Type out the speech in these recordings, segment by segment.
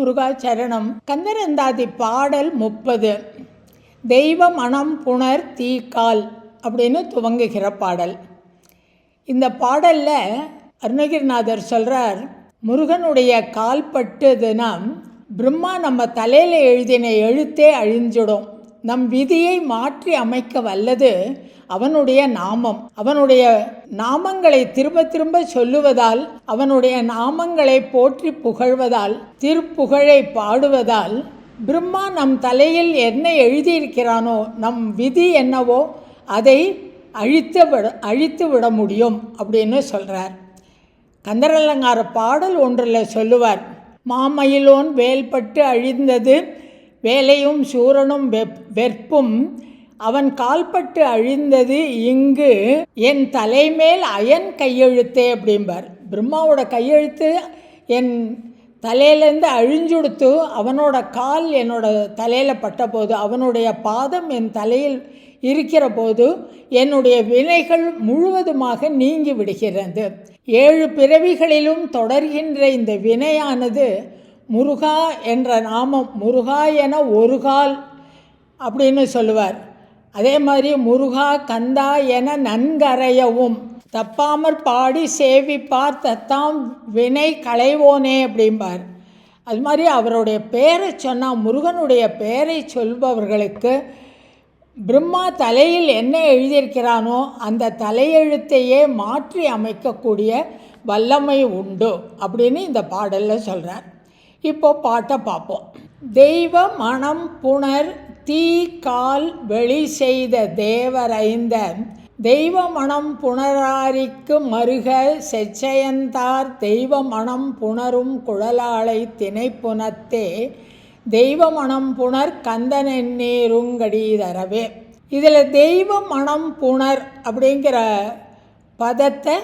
முருகாச்சரணம். கந்தரந்தாதி பாடல் முப்பது. தெய்வ மனம் புணர் தீக்கால் அப்படின்னு துவங்குகிற பாடல். இந்த பாடலில் அருணகிரிநாதர் சொல்கிறார் முருகனுடைய கால் பட்டுதுன்னா பிரம்மா நம்ம தலையில் எழுதின எழுத்தே அழிஞ்சிடும். நம் விதியை மாற்றி அமைக்க வல்லது அவனுடைய நாமம். அவனுடைய நாமங்களை திரும்ப திரும்ப சொல்லுவதால் அவனுடைய நாமங்களை போற்றி புகழ்வதால் திருப்புகழை பாடுவதால் பிரம்மா நம் தலையில் என்ன எழுதியிருக்கிறானோ நம் விதி என்னவோ அதை அழித்து விட அழித்து விட முடியும் அப்படின்னு சொல்கிறார் கந்தரலங்கார பாடல் ஒன்றில் சொல்லுவார் மாமயிலோன் வேல்பட்டு அழிந்தது வேலையும் சூரனும் வெப் வெற்பும் அவன் கால்பட்டு அழிந்தது இங்கு என் தலைமேல் அயன் கையெழுத்தே அப்படிம்பார். பிரம்மாவோட கையெழுத்து என் தலையிலேருந்து அழிஞ்சுடுத்து அவனோட கால் என்னோட தலையில் பட்டபோது அவனுடைய பாதம் என் தலையில் இருக்கிற போது என்னுடைய வினைகள் முழுவதுமாக நீங்கி விடுகிறது. ஏழு பிறவிகளிலும் தொடர்கின்ற இந்த வினையானது முருகா என்ற நாமம் முருகா என ஒரு கால் அப்படின்னு சொல்லுவார். அதே மாதிரி முருகா கந்தா என நன்கரையவும் தப்பாமற் பாடி சேவிப்பார் தத்தாம் வினை களைவோனே அப்படிம்பார். அது மாதிரி அவருடைய பெயரை சொன்னால் முருகனுடைய பெயரை சொல்பவர்களுக்கு பிரம்மா தலையில் என்ன எழுதியிருக்கிறானோ அந்த தலையெழுத்தையே மாற்றி அமைக்கக்கூடிய வல்லமை உண்டு அப்படின்னு இந்த பாடலில் சொல்கிறார் இப்போ பாட்டை பார்ப்போம். தெய்வ மனம் புணர் தீ கால் வெளி செய்த தேவரைந்த தெய்வ மனம் புணராரிக்கு மருக செச்சயந்தார் தெய்வ மனம் புணரும் குழலாளை திணைப்புனத்தே தெய்வ மனம் புணர் கந்தனென்னீருங்கடீதரவே இதில் தெய்வ மனம் புணர் அப்படிங்கிற பதத்தை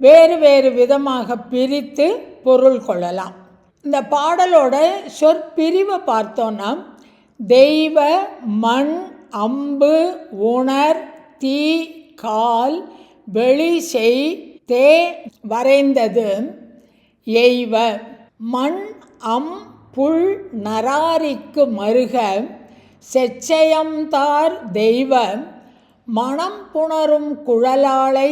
வேறு வேறு விதமாக பிரித்து பொருள் கொள்ளலாம். இந்த பாடலோட சொற்பிரிவை பார்த்தோன்னா தெய்வ மண் அம்பு உணர் தீ கால் வெளி செய் தே வரைந்தது. எய்வ மண் அம் புல் நராரிக்கு மருக செச்சயம்தார் தெய்வ மணம் புணரும் குழலாளை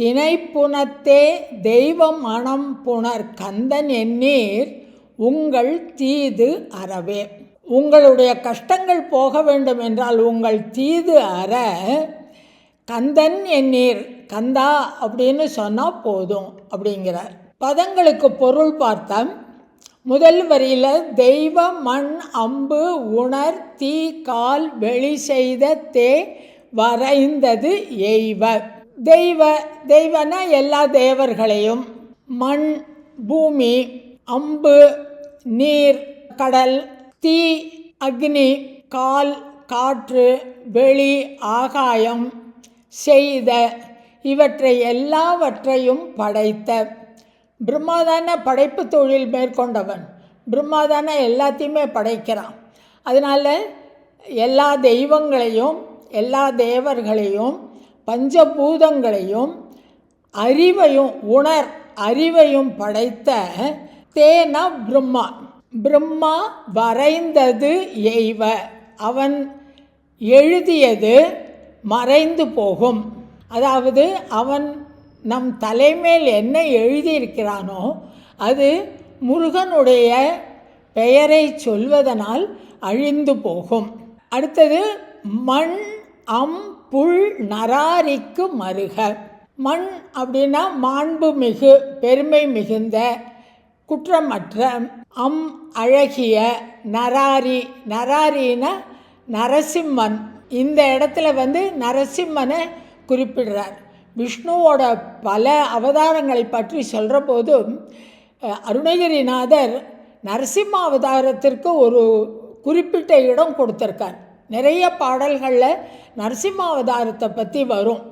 திணைப்புனத்தே தெய்வம் மனம் புணர் கந்தன் எண்ணீர் உங்கள் தீது அறவே. உங்களுடைய கஷ்டங்கள் போக வேண்டும் என்றால் உங்கள் தீது அற கந்தன் எண்ணீர். கந்தா அப்படின்னு சொன்னால் போதும் அப்படிங்கிறார். பதங்களுக்கு பொருள் பார்த்தம். முதல் வரியில் தெய்வ மண் அம்பு உணர் தீ கால் வெளி செய்த தே வரைந்தது எய்வ. தெய்வ தெய்வனா எல்லா தேவர்களையும். மண் பூமி அம்பு நீர் கடல் தீ அக்னி கால் காற்று வெளி ஆகாயம் செய்த இவற்றை எல்லாவற்றையும் படைத்த. பிரம்மாதான படைப்பு தொழில் மேற்கொண்டவன். பிரம்மாதான எல்லாத்தையுமே படைக்கிறான். அதனால் எல்லா தெய்வங்களையும் எல்லா தேவர்களையும் பஞ்சபூதங்களையும் அறிவையும் உணர் அறிவையும் படைத்த தேனா பிரம்மா. பிரம்மா வரைந்தது எய்வ. அவன் எழுதியது மறைந்து போகும். அதாவது அவன் நம் தலைமேல் என்ன எழுதியிருக்கிறானோ அது முருகனுடைய பெயரை சொல்வதனால் அழிந்து போகும். அடுத்தது மண் அம் புல் நராரிக்கு மருக. மண் அப்படின்னா மாண்பு மிகு பெருமை மிகுந்த குற்றமற்ற அம் அழகிய நராரி. நராரினா நரசிம்மன். இந்த இடத்துல வந்து நரசிம்மனை குறிப்பிடுறார். விஷ்ணுவோட பல அவதாரங்களை பற்றி சொல்கிற போதும் அருணகிரிநாதர் நரசிம்ம அவதாரத்திற்கு ஒரு குறிப்பிட்ட இடம் கொடுத்துருக்கார். நிறைய பாடல்களில் நரசிம்மாவதாரத்தை பற்றி வரும்.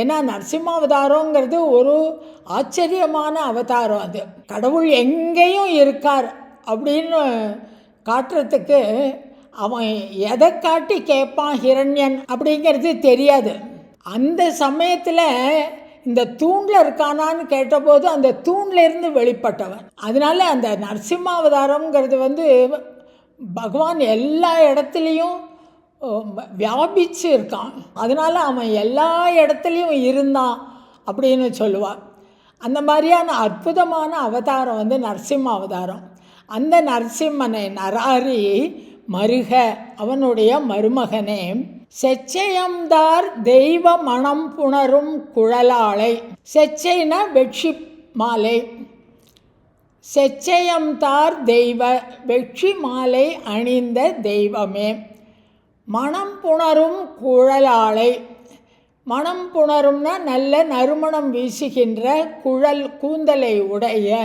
ஏன்னா நரசிம்மாவதாரங்கிறது ஒரு ஆச்சரியமான அவதாரம் அது. கடவுள் எங்கேயும் இருக்கார் அப்படின்னு காட்டுறதுக்கு அவன் எதை காட்டி கேட்பான் ஹிரண்யன் அப்படிங்கிறது தெரியாது. அந்த சமயத்தில் இந்த தூணில் இருக்கானான்னு கேட்டபோது அந்த தூண்லேருந்து வெளிப்பட்டவன். அதனால அந்த நரசிம்மாவதாரங்கிறது வந்து பகவான் எல்லா இடத்துலையும் வியாபிச்சு இருக்கான். அதனால அவன் எல்லா இடத்துலையும் இருந்தான் அப்படின்னு சொல்லுவான் அந்த மாதிரியான அற்புதமான அவதாரம் வந்து நரசிம்ம அவதாரம். அந்த நரசிம்மனை நராரி மருக அவனுடைய மருமகனே செச்சையம்தார் தெய்வ மணம் புணரும் குழலாளை செச்சைனா வெட்சி மாலை செச்சையம்தார் தெய்வ வெட்சி மாலை அணிந்த தெய்வமே மனம் புணரும் குழலாளை. மணம் புணரும்னா நல்ல நறுமணம் வீசுகின்ற குழல் கூந்தலை உடைய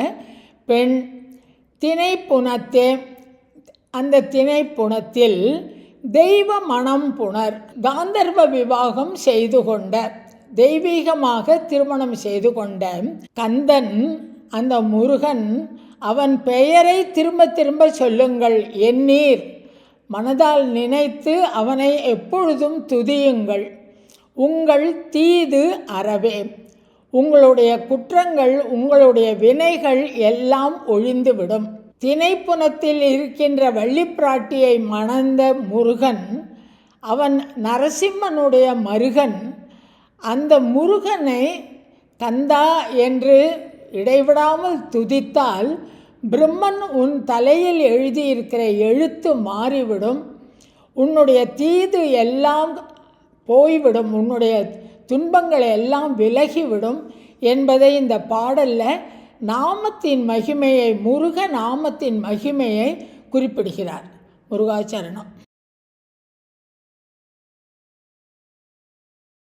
பெண். திணைப்புணத்தே அந்த திணைப்புணத்தில் தெய்வ மணம் புணர் காந்தர்வ விவாகம் செய்து கொண்ட தெய்வீகமாக திருமணம் செய்து கொண்ட கந்தன் அந்த முருகன் அவன் பெயரை திரும்ப திரும்ப சொல்லுங்கள் எண்ணீர். மனதால் நினைத்து அவனை எப்பொழுதும் துதியுங்கள். உங்கள் தீது அறவே. உங்களுடைய குற்றங்கள் உங்களுடைய வினைகள் எல்லாம் ஒழிந்துவிடும். திணைப்புணத்தில் இருக்கின்ற வள்ளிப்பிராட்டியை மணந்த முருகன் அவன் நரசிம்மனுடைய மருகன் அந்த முருகனை கந்தா என்று இடைவிடாமல் துதித்தால் பிரம்மன் உன் தலையில் எழுதியிருக்கிற எழுத்து மாறிவிடும். உன்னுடைய தீது எல்லாம் போய்விடும். உன்னுடைய துன்பங்களை எல்லாம் விலகிவிடும் என்பதை இந்த பாடலில் நாமத்தின் மகிமையை முருக நாமத்தின் மகிமையை குறிப்பிடுகிறார். முருகாச்சரணம்.